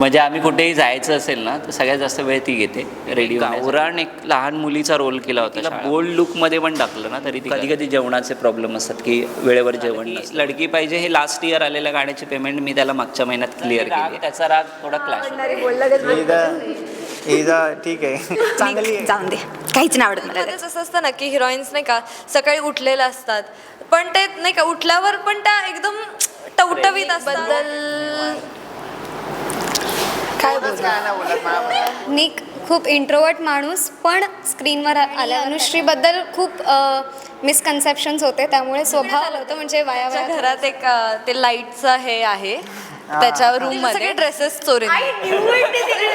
म्हणजे आम्ही कुठेही जायचं असेल ना तर सगळ्यात जास्त वेळ ती घेते. रेडी गावरान एक लहान मुलीचा रोल केला होता तिला बोल्ड लुकमध्ये पण टाकलं ना तरी कधी कधी जेवणाचे प्रॉब्लेम असतात की वेळेवर जेवण. लडकी पाहिजे हे लास्ट इयर आलेल्या गाण्याची पेमेंट मी त्याला मागच्या महिन्यात क्लिअर केली. त्याचा राग थोडा इजा ठीक आहे. चांगली आहे. जाऊन दे. काहीच नाही आवडत मला असं असतं ना की हिरोईन्स नाही का सकाळी उठलेल्या असतात. पण ते नाही का उठल्यावर पण त्या एकदम टवटवीत असतात. बद्दल काय बोलू? निक खूप इंट्रोवर्ट माणूस पण स्क्रीनवर आल्या अनुश्रीबद्दल खूप मिसकन्सेप्शन्स होते. त्यामुळे स्वभाव आलं होतं म्हणजे वाया आमच्या वाया घरात एक अं, ते लाईटचं हे आहे. त्याच्या रूममध्ये ड्रेसेस चोरीने.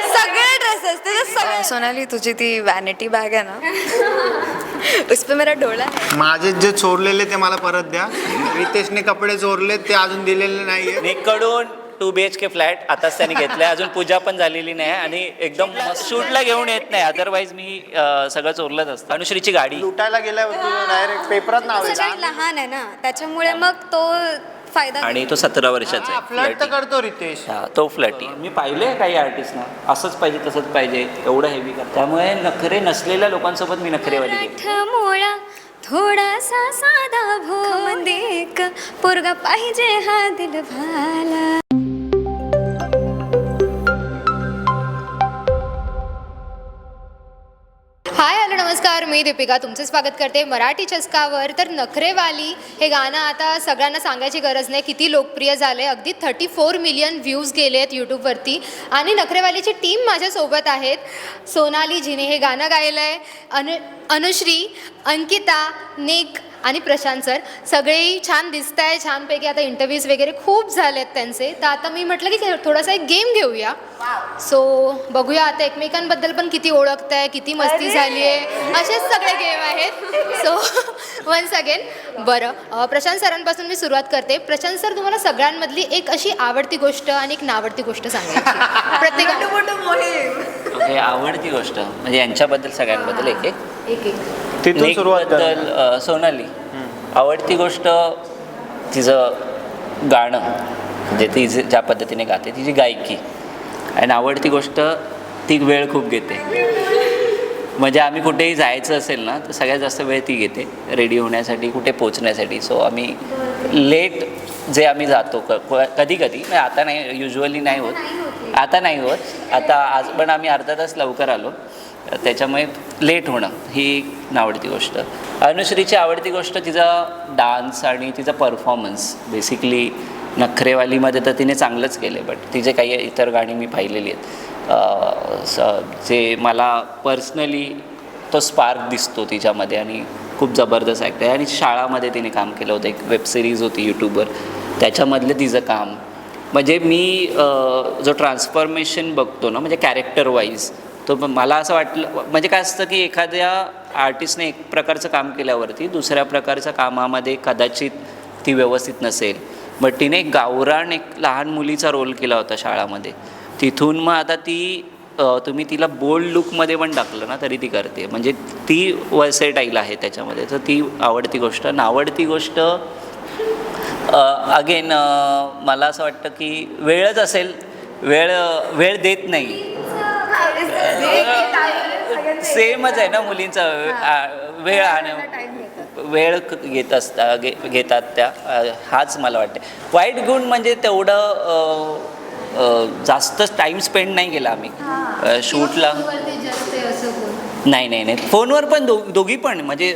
सगळे. ड्रेसेस ते सगळे. सोनाली तुझी ती वॅनिटी बॅग आहे ना? उस पे मेरा डोळा है. माझे जे चोरलेले ते मला परत द्या. रितेशने कपडे चोरले ते अजून दिलेले नाहीये. निकडून two B H K flat आताच त्याने घेतलाय. अजून पूजा पण झालेली नाही आणि एकदम शूटला घेऊन येत नाही. अदरवाईज मी अं, सगळं चोरलंच असतं. अनुश्रीची गाडी. लुटायला तुझं डायरेक्ट पेपरात नाव लहान. आहे ना. त्याच्यामुळे मग तो फायदा आणि तो सतरा वर्षाचा फ्लट तर करतो रितेश. हा तो फ्लॅटी मी पाहिलंय काही आर्टिस्टना असंच पाहिजे तसंच पाहिजे. एवढं हेवी कर त्यामुळे नखरे नसलेल्या लोकांसोबत मी नखरेवाली गेली मोळा थोडासा साधा भो पोरगा पाहिजे हा दिल भाला नमस्कार मी दीपिका. तुमचं स्वागत करते मराठी चस्कावर. तर नखरेवाली हे गाणं आता सगळ्यांना सांगायची गरज नाही. किती लोकप्रिय झालं आहे अगदी थर्टी फोर मिलियन व्ह्यूज गेले आहेत यूट्यूबवरती आणि नखरेवालीची टीम माझ्यासोबत आहेत. सोनाली जिने हे गाणं गायलं आहे अनु अनुश्री अंकिता निक आणि प्रशांत सर सगळेही छान दिसत आहे छानपैकी आता इंटरव्ह्यूज वगैरे खूप झाले आहेत त्यांचे. तर आता मी म्हटलं की थोडासा एक गेम घेऊया. सो बघूया आता एकमेकांबद्दल पण किती ओळखत आहे किती मस्ती झाली आहे असेच सगळे गेम आहेत. सो वन्स अगेन बरं प्रशांत सरांपासून मी सुरुवात करते. प्रशांत सर तुम्हाला सगळ्यांमधली एक अशी आवडती गोष्ट आणि एक नावडती गोष्ट सांगायची. प्रत्येक आवडती गोष्ट म्हणजे यांच्याबद्दल सगळ्यांबद्दल एक एक. एक एक. तिथून सुरुवात कर निकबद्दल, अ, सोनाली आवडती गोष्ट तिचं गाणं म्हणजे ती जे- ज्या पद्धतीने गाते तिची गायकी. आणि आवडती गोष्ट ती वेळ खूप घेते. म्हणजे आम्ही कुठेही जायचं असेल ना तर सगळ्यात जास्त वेळ ती घेते. रेडी होण्यासाठी कुठे पोचण्यासाठी सो आम्ही लेट जे आम्ही जातो क कधी कधी म्हणजे आता नाही युजली नाही होत. आता नाही होत. आता आज पण आम्ही अर्धा तास लवकर आलो. त्याच्यामुळे लेट होणं ही आवडती गोष्ट. अनुश्रीची आवडती गोष्ट तिचा डान्स आणि तिचा परफॉर्मन्स बेसिकली नखरेवालीमध्ये तर तिने चांगलंच केले बट तिचे काही इतर गाणी मी पाहिलेली आहेत. स- जे मला पर्सनली तो स्पार्क दिसतो तिच्यामध्ये आणि खूप जबरदस्त ॲक्ट आहे. आणि शाळामध्ये तिने काम केलं होतं एक वेबसिरीज होती यूट्यूबवर त्याच्यामधलं तिचं काम. म्हणजे मी जो ट्रान्सफॉर्मेशन बघतो ना म्हणजे कॅरेक्टर वाईज तो मला असं वाटलं म्हणजे काय असतं की एखाद्या आर्टिस्टने एक प्रकारचं काम केल्यावरती दुसऱ्या प्रकारच्या कामामध्ये कदाचित ती व्यवस्थित नसेल. बट तिने एक गावरान एक लहान मुलीचा रोल केला होता शाळामध्ये. तिथून मग आता ती तुम्ही तिला बोल्ड लुकमध्ये पण टाकलं ना तरी ती करते. म्हणजे ती वर्सेटाईल आहे त्याच्यामध्ये. तर ती आवडती गोष्ट. नावडती गोष्ट अगेन मला असं वाटतं की वेळच असेल. वेळ वेळ देत नाही. सेमच आहे ना मुलींचा वेळ आणि वेळ घेत असता घेतात त्या हाच मला वाटते वाईट गुण म्हणजे तेवढं जास्त टाईम स्पेंड नाही केला आम्ही. शूटला. नाही नाही नाही. फोनवर पण दो दोघी पण म्हणजे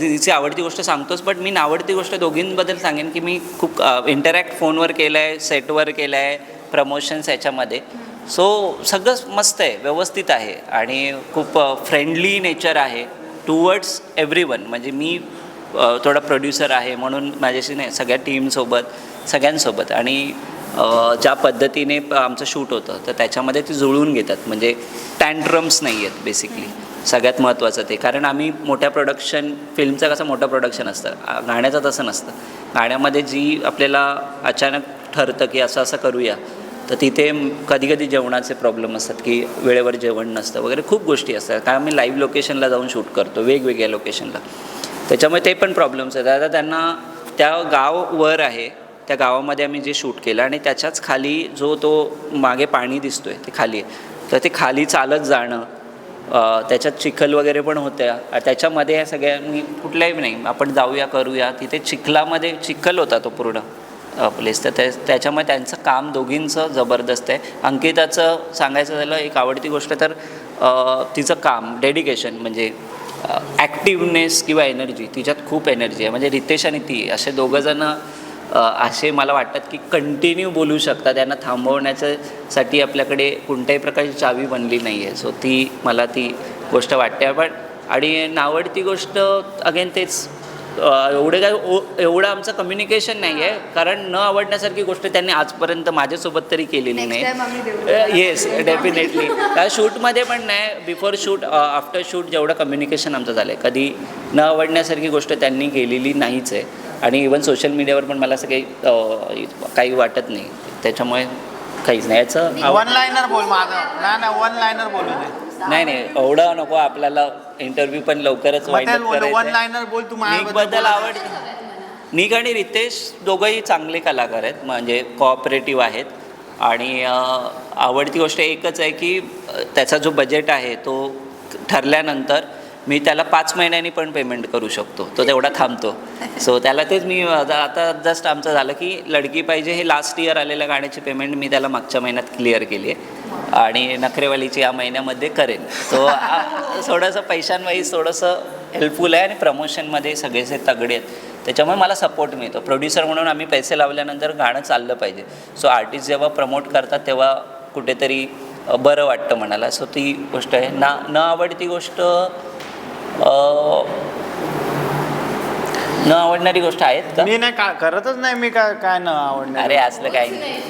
तिची आवडती गोष्ट सांगतोच बट मी नावडती गोष्ट दोघींबद्दल सांगेन की मी खूप इंटरॅक्ट फोनवर केलं आहे सेटवर केलं आहे प्रमोशन्स याच्यामध्ये. सो सगळंच मस्त आहे व्यवस्थित आहे आणि खूप फ्रेंडली नेचर आहे टुवर्ड्स एव्हरी वन म्हणजे मी थोडा प्रोड्युसर आहे म्हणून माझ्याशी नाही सगळ्या टीमसोबत सगळ्यांसोबत. आणि ज्या पद्धतीने आमचं शूट होतं तर त्याच्यामध्ये ते जुळवून घेतात. म्हणजे टँट्रम्स नाही आहेत बेसिकली सगळ्यात महत्त्वाचं ते. कारण आम्ही मोठ्या प्रोडक्शन फिल्मचं कसं मोठं प्रोडक्शन असतं. गाण्याचं तसं नसतं. गाण्यामध्ये जी आपल्याला अचानक ठरतं की असं असं करूया तर तिथे कधी कधी जेवणाचे प्रॉब्लेम असतात की वेळेवर जेवण नसतं वगैरे खूप गोष्टी असतात. कारण आम्ही लाईव्ह लोकेशनला जाऊन शूट करतो वेगवेगळ्या लोकेशनला त्याच्यामुळे ते पण प्रॉब्लेम्स आहेत. आता त्यांना त्या गाव वर आहे त्या गावामध्ये आम्ही जे शूट केलं आणि त्याच्याच खाली जो तो मागे पाणी दिसतो आहे ते खाली आहे. तर ते खाली चालत जाणं त्याच्यात चिखल वगैरे पण होत्या. त्याच्यामध्ये या सगळ्यांनी कुठल्याही नाही आपण जाऊया करूया तिथे चिखलामध्ये चिखल होता तो पूर्ण. प्लेस तर त्या त्याच्यामुळे त्यांचं काम दोघींचं जबरदस्त आहे. अंकिताचं सांगायचं झालं एक आवडती गोष्ट तर तिचं काम डेडिकेशन म्हणजे ॲक्टिवनेस किंवा एनर्जी तिच्यात खूप एनर्जी आहे. म्हणजे रितेश आणि ती असे दोघंजणं असे मला वाटतात की कंटिन्यू बोलू शकतात. त्यांना थांबवण्याच्यासाठी आपल्याकडे कोणत्याही प्रकारची चावी बनली नाही आहे सो ती मला ती गोष्ट वाटते. पण आणि नावडती गोष्ट अगेन तेच एवढे काय एवढं आमचं कम्युनिकेशन नाही आहे कारण न आवडण्यासारखी गोष्ट त्यांनी आजपर्यंत माझ्यासोबत तरी केलेली नाही. येस डेफिनेटली त्या शूटमध्ये पण नाही बिफोर शूट आफ्टर शूट जेवढं कम्युनिकेशन आमचं झालं आहे कधी न आवडण्यासारखी गोष्ट त्यांनी केलेली नाहीच आहे. आणि इवन सोशल मीडियावर पण मला असं काही काही वाटत नाही. त्याच्यामुळे काहीच नाही. याचं वन लाईनर बोल माझं. नाही नाही वन लाईनर बोलू नाही नाही एवढं नको आपल्याला इंटरव्ह्यू पण लवकरच मग wind up वन करायचा आहे. लाईनर बोल तू माझ्याबद्दल निकबद्दल बोल. आवड निक आणि रितेश दोघंही चांगले कलाकार आहेत म्हणजे कोऑपरेटिव्ह आहेत आणि अं, आवडती गोष्ट एकच आहे की अं, त्याचा जो बजेट आहे तो ठरल्यानंतर मी त्याला पाच महिन्यांनी पण पेमेंट करू शकतो तो तेवढा थांबतो सो त्याला तेच मी आता आता जस्ट आमचं झालं की लडकी पाहिजे हे लास्ट इयर आलेल्या गाण्याची पेमेंट मी त्याला मागच्या महिन्यात क्लिअर केली आहे आणि नखरेवालीची या महिन्यामध्ये करेन. तो थोडंसं पैशांवाईज थोडंसं हेल्पफुल आहे आणि प्रमोशनमध्ये सगळेचे तगडे आहेत. त्याच्यामुळे मला सपोर्ट मिळतो. प्रोड्युसर म्हणून आम्ही पैसे लावल्यानंतर गाणं चाललं पाहिजे. सो आर्टिस्ट जेव्हा प्रमोट करतात तेव्हा कुठेतरी बरं वाटतं म्हणाला सो ती गोष्ट आहे. ना न आवडती गोष्ट न आवडणारी गोष्ट आहेत का? मी नाही का करतच नाही मी काय काय न आवडणार अरे असलं काही नाही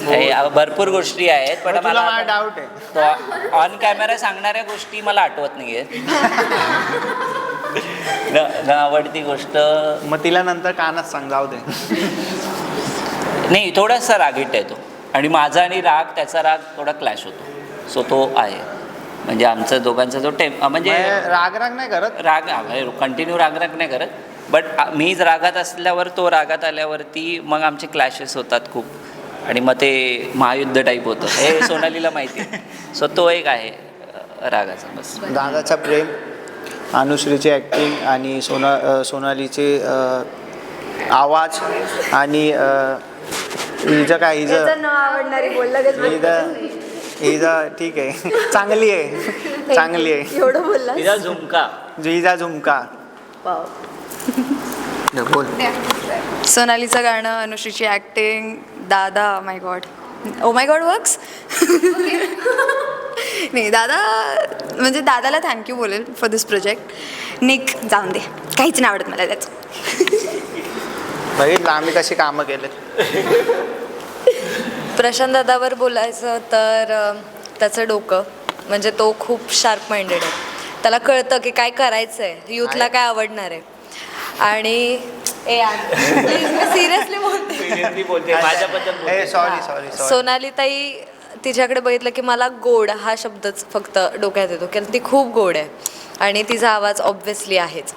हे, भरपूर गोष्टी आहेत पण तुला मला डाऊट आहे. तो ऑन कॅमेरा सांगणाऱ्या गोष्टी मला आठवत नाही न न आवडती गोष्ट मग तिला नंतर कानात सांग जाऊ दे. नाही थोडासा रागीट आहे तो आणि माझा आणि राग त्याचा राग थोडा क्लॅश होतो. सो तो आहे. म्हणजे आमचा दोघांचा जो टेम म्हणजे म्हणजे राग राग नाही करत? राग कंटिन्यू राग राग नाही करत. बट मीच रागात असल्यावर तो रागात आल्यावरती मग आमचे क्लॅशेस होतात खूप. आणि मग ते महायुद्ध टाईप होतं. हे सोनालीला माहिती आहे. सो तो एक आहे रागाचा बस. दादाचा प्रेम अनुश्रीची ॲक्टिंग आणि सोना सोनालीचे आवाज आणि हिचं काय हिचं न आवडणारी बोललं हिचं हिचं ठीक आहे. चांगली आहे. चांगली आहे. एवढं बोलला तिचा झुमका. झुमका. बोल. सोनालीचं गाणं अनुश्रीची ॲक्टिंग दादा my god oh my god works नाही दादा म्हणजे दादाला थँक्यू बोलेल फॉर दिस प्रोजेक्ट निक जाऊन दे. काहीच नाही आवडत मला त्याचं. बघितलं आम्ही कशी कामं केलेत. प्रशांत दादावर बोलायचं तर त्याचं डोकं म्हणजे तो खूप शार्प माइंडेड आहे. त्याला कळतं की काय करायचं आहे यूथला काय आवडणार आहे. आणि ए सिरियसली बोलते. बोलते. माझ्याबद्दल ए सॉरी सॉरी सॉरी सोनाली ताई तिच्याकडे बघितलं की मला गोड हा शब्दच फक्त डोक्यात येतो कारण ती खूप गोड आहे. आणि तिचा आवाज ऑब्व्हियसली आहेच.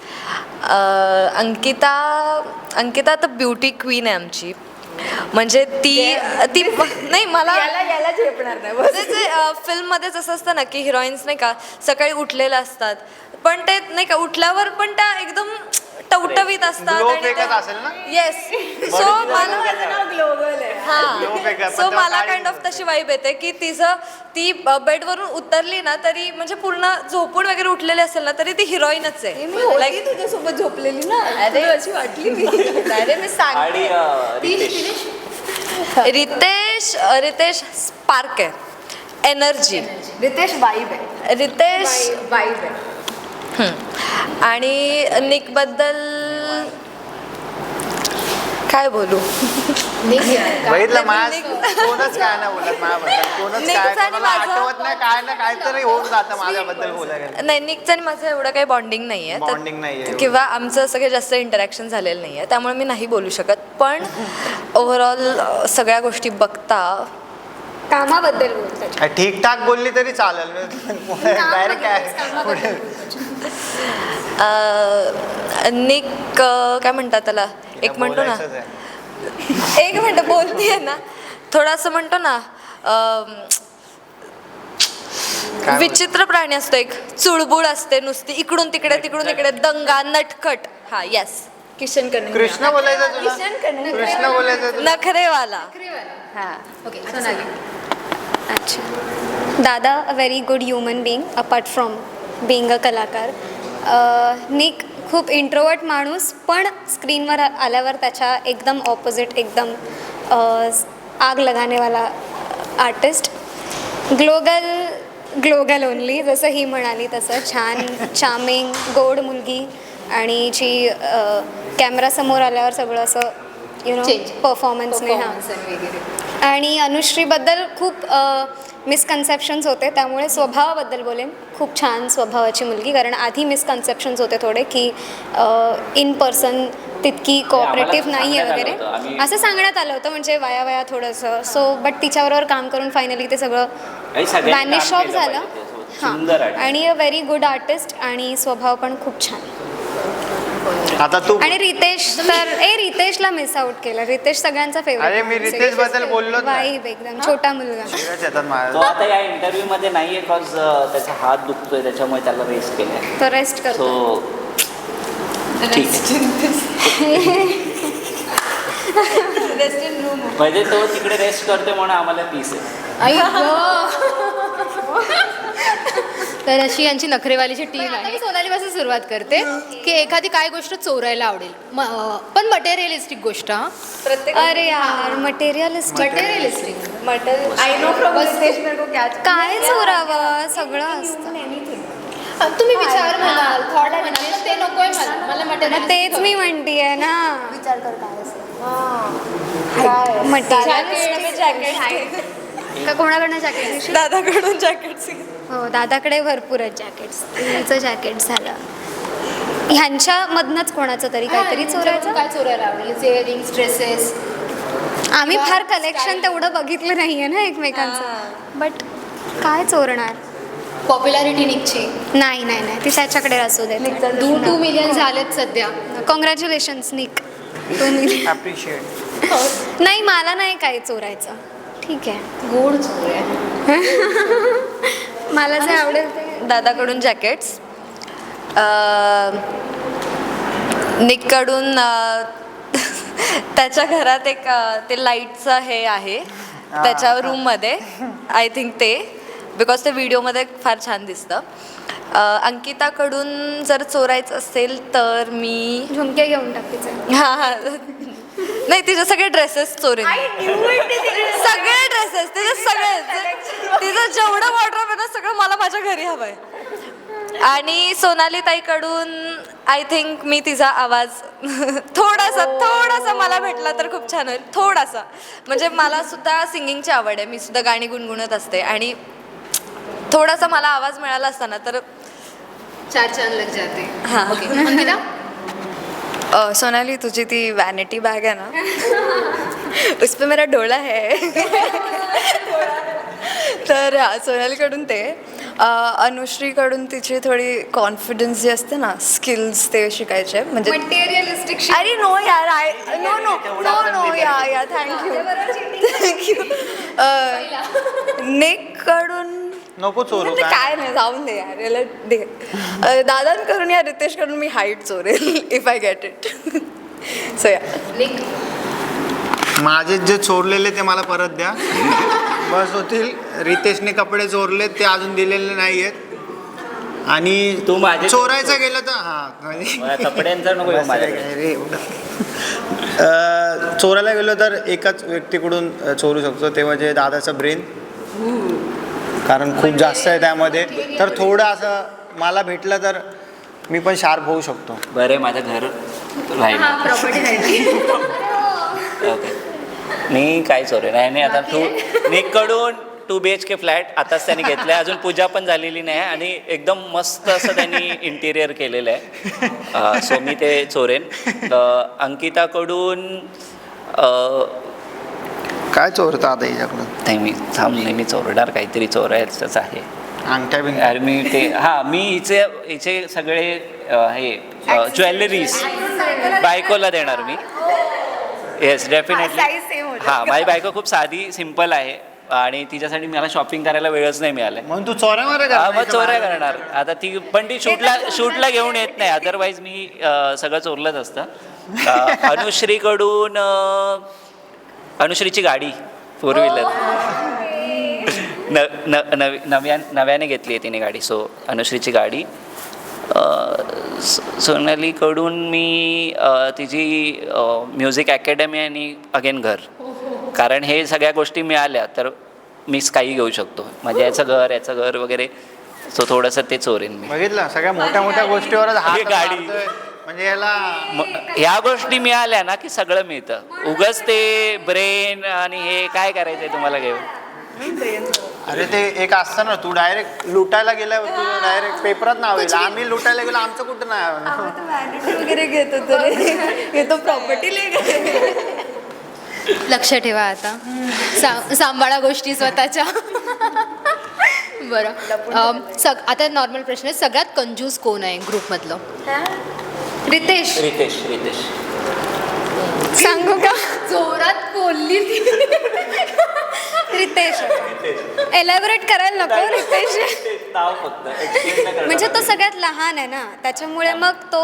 अं, अंकिता अंकिता तर ब्युटी क्वीन आहे आमची. म्हणजे ती ती नाही मला म्हणजे फिल्ममध्ये जसं असतं ना की हिरोईन्स नाही का सकाळी उठलेल्या असतात. पण ते नाही का उठल्यावर पण त्या एकदम टवटवीत असतात Glow फेकत असेल ना? येस सो मला ग्लोबल आहे. Glow फेकत, हा पण सो तेव्हा मला काळी काइंड ऑफ तशी वाईब येते की तिचं ती बेडवरून उतरली ना तरी म्हणजे पूर्ण झोपून वगैरे उठलेली असेल ना तरी ती हिरोईनच आहे. मी तुझ्यासोबत झोपलेली ना. अरे. अशी वाटली मी. अरे मी सांग आणि अ, रितेश. रितेश? रितेश स्पार्क आहे. एनर्जी रितेश वाईब आहे. रितेश वाईब आहे. आणि निकबद्दल काय बोलू? बघितलं माझ कोणच काय नाही बोलत माझ्याबद्दल. कोणच काय निकचं आणि कोणाला माझं- आठवत नाही काय ना काहीतरी होऊन जातं माझ्याबद्दल बोलायला. नाही निकचं आणि माझं एवढं काही बॉन्डिंग नाही आहे Bonding नाहीये एवढं. किंवा आमचं असं काही जास्त इंटरॅक्शन झालेलं नाही आहे त्यामुळे मी नाही बोलू शकत. पण ओव्हरऑल सगळ्या गोष्टी बघता कामाबद्दल बोलतात. ठीकठाक बोलली तरी चालेल. डायरेक्ट काय पुढे निक काय म्हणतात त्याला? एक म्हणतो ना. एक मिनटं बोलतीये ना. थोडं असं म्हणतो ना विचित्र प्राणी असतो एक. चुळबुळ असते नुसती. इकडून तिकडे तिकडून इकडे दंगा नटखट. हा येस किशन कन्हैया. कृष्ण बोलायचं तुला? कृष्ण बोलायचं तुला? नखरेवाला. हां ओके सोनाली. अच्छा. दादा a very good human being apart from being a कलाकार निक खूप इंट्रोवर्ट माणूस पण स्क्रीनवर आल्यावर त्याच्या एकदम ऑपोजिट एकदम आग लगानेवाला आर्टिस्ट ग्लोगल ग्लोगल ओनली जसं ही म्हणाली तसं. छान चार्मिंग गोड मुलगी आणि जी कॅमेरासमोर आल्यावर सगळं असं यु नो. परफॉर्मन्सने हां आणि अनुश्रीबद्दल खूप मिसकन्सेप्शन्स होते त्यामुळे स्वभावाबद्दल बोलेन. खूप छान स्वभावाची मुलगी. कारण आधी मिसकन्सेप्शन्स होते थोडे की इन पर्सन तितकी कोऑपरेटिव्ह नाही आहे वगैरे. असं सांगण्यात आलं होतं म्हणजे वाया वाया थोडंसं. सो बट तिच्याबरोबर काम करून फायनली ते सगळं काम ऑफ झालं. हां. आणि अ व्हेरी गुड आर्टिस्ट आणि स्वभाव पण खूप छान. आता तू आणि रितेश तर ए रितेशला मिस आउट केलं. रितेश सगळ्यांचा फेवरेट अरे, मी रितेशबद्दल बोललोच नाही. वाईब एकदम छोटा मुलगा. येतात तो माझ्या आता या इंटरव्ह्यू मध्ये नाहीये बिकॉज त्याचा हात दुखतोय त्याच्यामुळे त्याला रेस्ट केलाय. तो रेस्ट करतो ठीक. म्हणजे तो तिकडे रेस्ट करतोय म्हणून आम्हाला पीस आहे. आई तर अशी यांची नखरेवालीची टीम आहे. मी सोनालीपासून सुरुवात करते की एखादी काय गोष्ट चोरायला आवडेल. म- अं, पण मटेरियलिस्टिक गोष्ट हा. अरे यार materialistic materialistic I know from काय चोरावं? सगळं असतं. तुम्ही विचार म्हणाल थॉट म्हणाल पण ते नकोय मला. मला मग मटेरियल तेच मी म्हणतीये ना. विचार कर काय असेल मटेरियल का कोणाकडनं जॅकेट दादाकडून जॅकेट हो दादाकडे भरपूर आहेत जॅकेट्स हिचं जॅकेट झालं. ह्यांच्यामधनंच कोणाचं तरी काहीतरी चोरायचं? काय चोरायला आवडेल इयरिंग्स ड्रेसेस आम्ही फार कलेक्शन तेवढं बघितलं नाहीये ना एकमेकांचं. बट काय चोरणार? पॉप्युलॅरिटी निघची. नाही नाही नाही. ती त्याच्याकडे असू दे टू टू मिलियन झालेत सध्या. कॉंग्रॅच्युलेशन्स निक तुम्ही अप्रिशिएट नाही मला नाही काय चोरायचं. ठीक आहे. गोड चोर आहे. मला जे आवडेल ते दादाकडून जॅकेट्स. निककडून त्याच्या घरात एक ते लाईटचं हे आहे. त्याच्या रूममध्ये आय थिंक ते. बिकॉज ते व्हिडिओमध्ये फार छान दिसतं. अ, अंकिताकडून जर चोरायचं असेल तर मी झुमके घेऊन टाकायचे हा हा. नाही तिचे सगळे ड्रेसेस चोरीन. सगळे ड्रेसेस तिचे सगळे. तिचं जेवढं वॉर्ड्रॉप आहे ना सगळं मला माझ्या घरी हवंय. आणि सोनाली ताईकडून आय थिंक मी तिचा आवाज थोडासा थोडासा मला भेटला तर खूप छान होईल. थोडासा. म्हणजे मला सुद्धा सिंगिंगची आवड आहे. मी सुद्धा गाणी गुणगुणत असते. आणि थोडासा मला आवाज मिळाला असताना तर चार चांद लग जाते. हां. ओके अ, सोनाली तुझी ती वॅनिटी बॅग है ना? उस पे मेरा डोला है. तर हा, सोनालीकडून ते. अ, अनुश्रीकडून तिची थोडी कॉन्फिडन्स जी असते ना स्किल्स ते शिकायचे. म्हणजे मटेरियलिस्टिक अरे नो यार I know no no no yeah yeah thank you thank you नेककडून नको चोरू म्हणजे काय काय नाही जाऊन दे यार याला दे. अ, दादांकडून या रितेशकडून मी height चोरेल if I get it so yeah माझे जे चोरलेले ते मला परत द्या. बस होतील. रितेशने कपडे चोरले ते अजून दिलेले नाही आहेत आणि तू माझे- चोरायचं गेलं तर हा कपड्यांचं नको येऊ माझ्याकडे. अरे एवढं. अं, चोरायला गेलो तर एकाच व्यक्तीकडून अं, चोरू शकतो. ते म्हणजे दादाचं ब्रेन कारण खूप जास्त आहे त्यामध्ये. तर थोडं असं मला भेटलं तर मी पण शार्प होऊ शकतो. बरं आहे, माझं घर राहिलं. प्रॉपर्टी नाही ओके. मी काय चोरे नाही नाही आता टू निकडून two B H K flat आताच त्यांनी घेतलं आहे अजून पूजा पण झालेली नाही आणि एकदम मस्त असं त्यांनी इंटिरियर केलेलं आहे. सो मी ते चोरेन. अ, अंकिताकडून अ, काय चोरतं आता हिच्याकडून नाही मी थांब नाही मी चोरणार काहीतरी चोरायचंच आहे. अंगठ्या बिंग अरे मी ते हां मी हिचे हिचे सगळे अ, हे ज्वेलरीज बायकोला देणार मी. येस डेफिनेटली होते. हां माझी बायको खूप साधी सिंपल आहे. आणि तिच्यासाठी मला शॉपिंग करायला वेळच नाही मिळाला. म्हणून तू चोऱ्या मारे हा, मग चोऱ्या करणार. आता ती पण ती शूटला शूटला घेऊन येत नाही. अदरवाईज मी अ, सगळं चोरलंच असतं. अ, अनुश्रीकडून अ, अनुश्रीची गाडी फोर व्हीलर न न नवी नव्या नव्याने घेतली आहे तिने गाडी सो अनुश्रीची गाडी. सोनालीकडून मी तिची म्युझिक अकॅडमी आणि अगेन घर. कारण हे सगळ्या गोष्टी मिळाल्या तर मी काही घेऊ शकतो. म्हणजे याचं घर याचं घर वगैरे सो थोडंसं ते चोरेन मी. बघितलं सगळ्या मोठ्या मोठ्या गोष्टीवरच ही गाडी. म्हणजे याला ह्या गोष्टी मिळाल्या ना की सगळं मिळतं. उगच ते ब्रेन आणि हे काय करायचंय तुम्हाला घेऊन अरे ते एक असतं ना तू डायरेक्ट लुटायला गेल्यावर तू डायरेक्ट पेपरात नाव येईल आम्ही लुटायला गेलो आमचं कुठं नाही वगैरे घेतो प्रॉपर्टी लक्ष ठेवा आता. सा सांभाळा गोष्टी स्वतःच्या. बरं. सग आता नॉर्मल प्रश्न आहे. सगळ्यात कंजूस कोण आहे ग्रुपमधलं रितेश. रितेश रितेश. सांगू का? जोरात बोलली ती. रितेश. एलॅबरेट करायला नको रितेश. म्हणजे तो सगळ्यात लहान आहे ना त्याच्यामुळे मग तो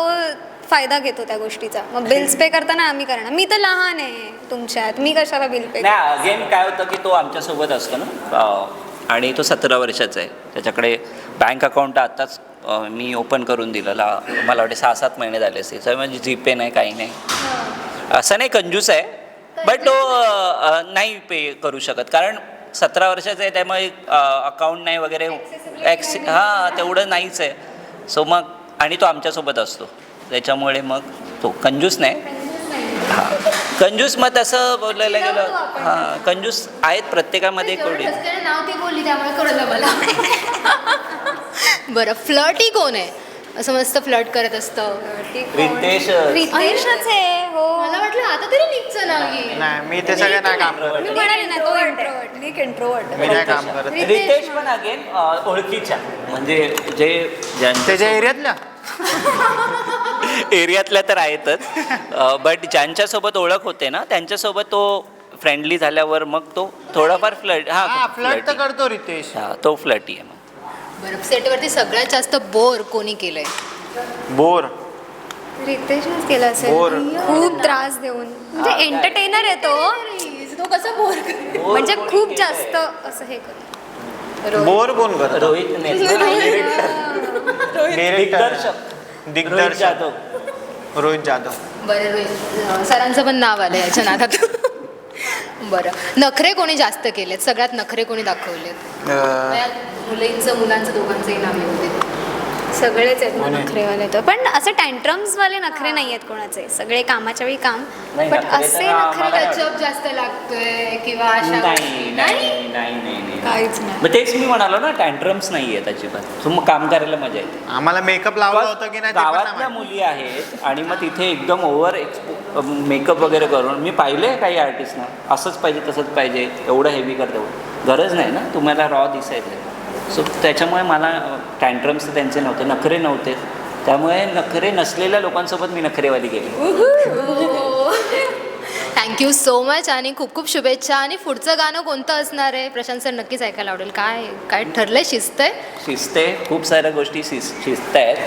फायदा घेतो त्या गोष्टीचा. मग बिल्स पे करताना आम्ही करणार. मी तर लहान आहे तुमच्यात. मी कशाला बिल पे नाही अगेन काय होतं की तो आमच्यासोबत असतो ना. अं, आणि तो सतरा वर्षाचा आहे. त्याच्याकडे बँक अकाउंट आत्ताच मी ओपन करून दिलं. ला मला वाटते सहा सात महिने झाले असते तर म्हणजे जीपे नाही काही नाही. असं नाही कंजूस आहे. बट तो नाही पे करू शकत. कारण सतरा वर्षाचा आहे त्यामुळे अकाउंट नाही वगैरे ॲक्स हां तेवढं नाहीच आहे. सो मग आणि तो आमच्यासोबत असतो. त्याच्यामुळे मग तो कंजूस नाही. हां. कंजूस मग तसं बोलायला गेलं. हां कंजूस आहेत प्रत्येकामध्ये कोणी. नाव ती बोलली त्यामुळे कळलं मला. बरं फ्लर्टी कोण आहे? असं मस्त फ्लर्ट करत असतं. रितेश. रितेशच आहे हो. मला वाटलं आता तरी नाव नाही. मी ते सगळं नाही काम करत मी म्हणाले ना तो. निक इंट्रोवर्ट मी नाही काम करत रितेश पण अगेन ओळखीच्या म्हणजे जे ज्यांच्या त्याच्या एरियातल्या एरियातल्या तर आहेतच. बट ज्यांच्यासोबत ओळख होते ना त्यांच्यासोबत तो फ्रेंडली झाल्यावर मग तो थोडाफार फ्लट हा फ्लट तर. करतो रितेश. हा तो फ्लटी आहे मग. बरं सेटवरती सगळ्यात जास्त बोर कोणी केलंय? बोर रितेशच केलं असेल. बोर. खूप त्रास देऊन. म्हणजे एंटरटेनर आहे तो. तो कसं बोर म्हणजे खूप जास्त असं हे करतो. बोर कोण करत? रोहित दिग्दर्शक. रोहित दिग्दर्शक जाधव. रोहित जाधव. बरं रोहित सरांचं पण नाव आलं याच्या नादात. बरं. नखरे कोणी जास्त केलेत? सगळ्यात नखरे कोणी दाखवलेत? अं, मुलींचं मुलांचं दोघांचंही नाव येऊ सगळेच आहेत मग नखरेवाले तर. पण असं टँट्रम्स वाले नखरे नाही आहेत कोणाचे. सगळे कामाच्या वेळी काम. नाही, पण नखरे असे तर नखरे आम्हाला- टचअप जास्त लागतोय किंवा अशा नाही नाही नाही नाही? नाही काहीच नाही. मग तेच मी म्हणालो ना टँट्रम्स नाही आहेत अजिबात. सो मग काम करायला मजा येते. आम्हाला मेकअप लावला होता की नाही ते पण नाही गावातल्या माहिती. मुली आहेत आणि मग तिथे एकदम ओव्हर एक्सपो मेकअप वगैरे करून मी पाहिले काही आर्टिस्टना असंच पाहिजे तसंच पाहिजे. एवढं हेवी करतो गरज नाही ना. तुम्हाला रॉ दिसायचं सो त्याच्यामुळे मला टँट्रम्स त्यांचे नव्हते नखरे नव्हते. त्यामुळे नखरे नसलेल्या लोकांसोबत मी नखरेवाली गेली थँक्यू सो मच आणि खूप खूप शुभेच्छा. आणि पुढचं गाणं कोणतं असणार आहे? प्रशांत सर नक्कीच ऐकायला आवडेल. काय काय ठरलंय? शिस्त आहे? शिजते खूप साऱ्या गोष्टी शिज शिजत आहेत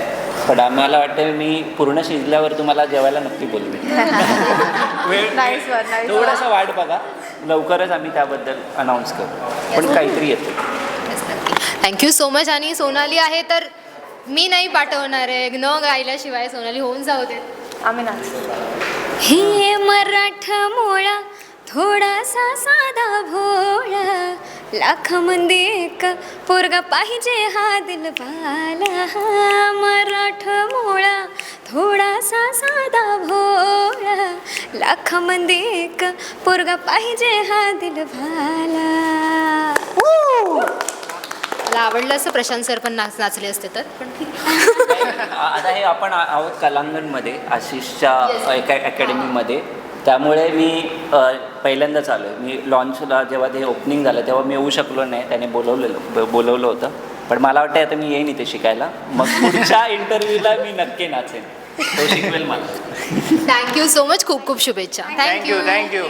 पण आम्हाला वाटतं मी पूर्ण शिजल्यावर तुम्हाला जेवायला नक्की बोलवे थोडासा वाट बघा. लवकरच आम्ही त्याबद्दल अनाऊन्स करू. पण काहीतरी येतं थँक्यू सो मच आणि सोनाली आहे तर मी नाही पाठवणार आहे. न गायल्याशिवाय सोनाली होऊन जाऊ देत. आम्ही नाच हे मराठा मोळा थोडासा साधा भोळा. लाख मंदी एक पोरगा पाहिजे हा दिलवाला हा मराठा मोळा थोडासा साधा भोळा. लाख मंदी एक पोरगा पाहिजे हा दिलवाला मला आवडलं असं प्रशांत सर पण नाच नाचले असते तर. पण आता हे आपण आ- आहोत कलांगणमध्ये आशिषच्या एका अकॅडमीमध्ये. त्यामुळे मी अ, पहिल्यांदाच आलो आहे मी लॉन्चला जेव्हा ते ओपनिंग झालं तेव्हा मी येऊ शकलो नाही. त्याने बोलवलेलं ब- बोलवलं होतं. पण मला वाटतं आता मी येईन इथे शिकायला. मग पुढच्या इंटरव्ह्यूला मी नक्की नाचेन. तो शिकवेल मला. थँक्यू सो मच खूप खूप शुभेच्छा. Thank you thank you